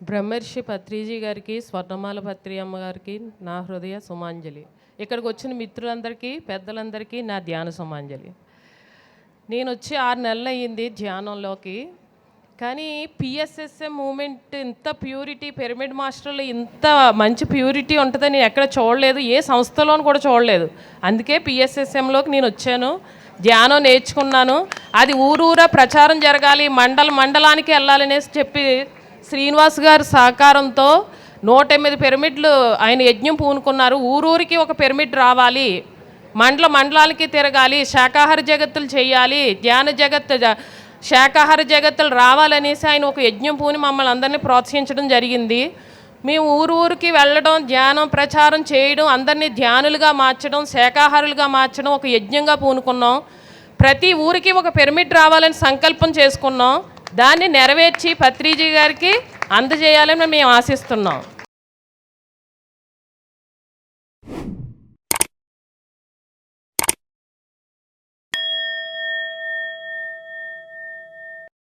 బ్రహ్మర్షి పత్రిజీ గారికి స్వర్ణమాల పత్రి అమ్మగారికి నా హృదయ సుమాంజలి. ఇక్కడికి వచ్చిన మిత్రులందరికీ పెద్దలందరికీ నా ధ్యాన సుమాంజలి. నేను వచ్చి ఆరు నెలలు అయ్యింది ధ్యానంలోకి. కానీ పిఎస్ఎస్ఎం మూమెంట్ ఇంత ప్యూరిటీ పిరమిడ్ మాస్టర్లు ఇంత మంచి ప్యూరిటీ ఉంటుందని నేను ఎక్కడ చూడలేదు ఏ సంస్థలోనూ కూడా చూడలేదు. అందుకే పిఎస్ఎస్ఎంలోకి నేను వచ్చాను ధ్యానం నేర్చుకున్నాను. అది ఊరూరా ప్రచారం జరగాలి మండల మండలానికి వెళ్ళాలనేసి చెప్పి శ్రీనివాస్ గారి సహకారంతో నూట ఎనిమిది పిరమిడ్లు ఆయన యజ్ఞం పూనుకున్నారు. ఊరూరికి ఒక పిరమిడ్ రావాలి. మండల మండలాలకి తిరగాలి. శాకాహార జగత్తులు చేయాలి. ధ్యాన జగత్ శాకాహార జగత్తులు రావాలనేసి ఆయన ఒక యజ్ఞం పూని మమ్మల్ని అందరినీ ప్రోత్సహించడం జరిగింది. మేము ఊరు ఊరికి వెళ్ళడం ధ్యానం ప్రచారం చేయడం అందరినీ ధ్యానులుగా మార్చడం శాకాహారులుగా మార్చడం ఒక యజ్ఞంగా పూనుకున్నాం. ప్రతి ఊరికి ఒక పిరమిడ్ రావాలని సంకల్పం చేసుకున్నాం. దాన్ని నెరవేర్చి పత్రిజీ గారికి అందజేయాలని మేము ఆశిస్తున్నాం.